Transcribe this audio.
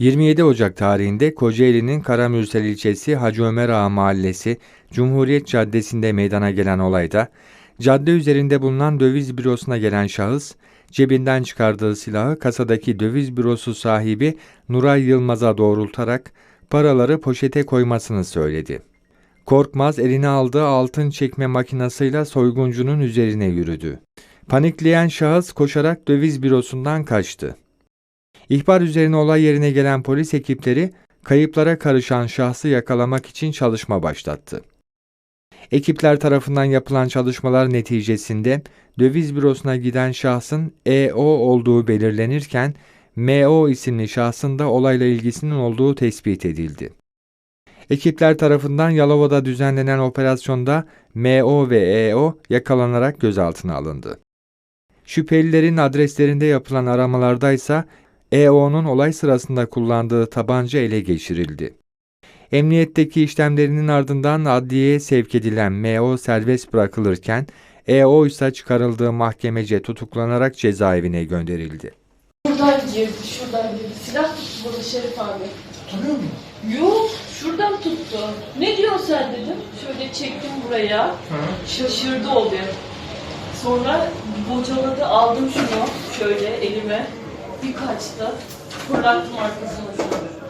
27 Ocak tarihinde Kocaeli'nin Karamürsel ilçesi Hacı Ömer Ağa Mahallesi Cumhuriyet Caddesi'nde meydana gelen olayda cadde üzerinde bulunan döviz bürosuna gelen şahıs cebinden çıkardığı silahı kasadaki döviz bürosu sahibi Nuray Yılmaz'a doğrultarak paraları poşete koymasını söyledi. Korkmaz eline aldığı altın çekme makinasıyla soyguncunun üzerine yürüdü. Panikleyen şahıs koşarak döviz bürosundan kaçtı. İhbar üzerine olay yerine gelen polis ekipleri kayıplara karışan şahsı yakalamak için çalışma başlattı. Ekipler tarafından yapılan çalışmalar neticesinde döviz bürosuna giden şahsın EO olduğu belirlenirken MO isimli şahsın da olayla ilgisinin olduğu tespit edildi. Ekipler tarafından Yalova'da düzenlenen operasyonda MO ve EO yakalanarak gözaltına alındı. Şüphelilerin adreslerinde yapılan aramalarda ise EO'nun olay sırasında kullandığı tabanca ele geçirildi. Emniyetteki işlemlerinin ardından adliyeye sevk edilen MO serbest bırakılırken EO ise çıkarıldığı mahkemece tutuklanarak cezaevine gönderildi. Şuradan girdi, şuradan girdi. Silah tuttu burada Şerif abi. Tanıyor musun? Yok, şuradan tuttu. Ne diyorsun sen dedim. Şöyle çektim buraya. Şaşırdı o bir. Sonra bocaladı, aldım şunu şöyle elime. Bir kaçtı. Fırlattım arkasına.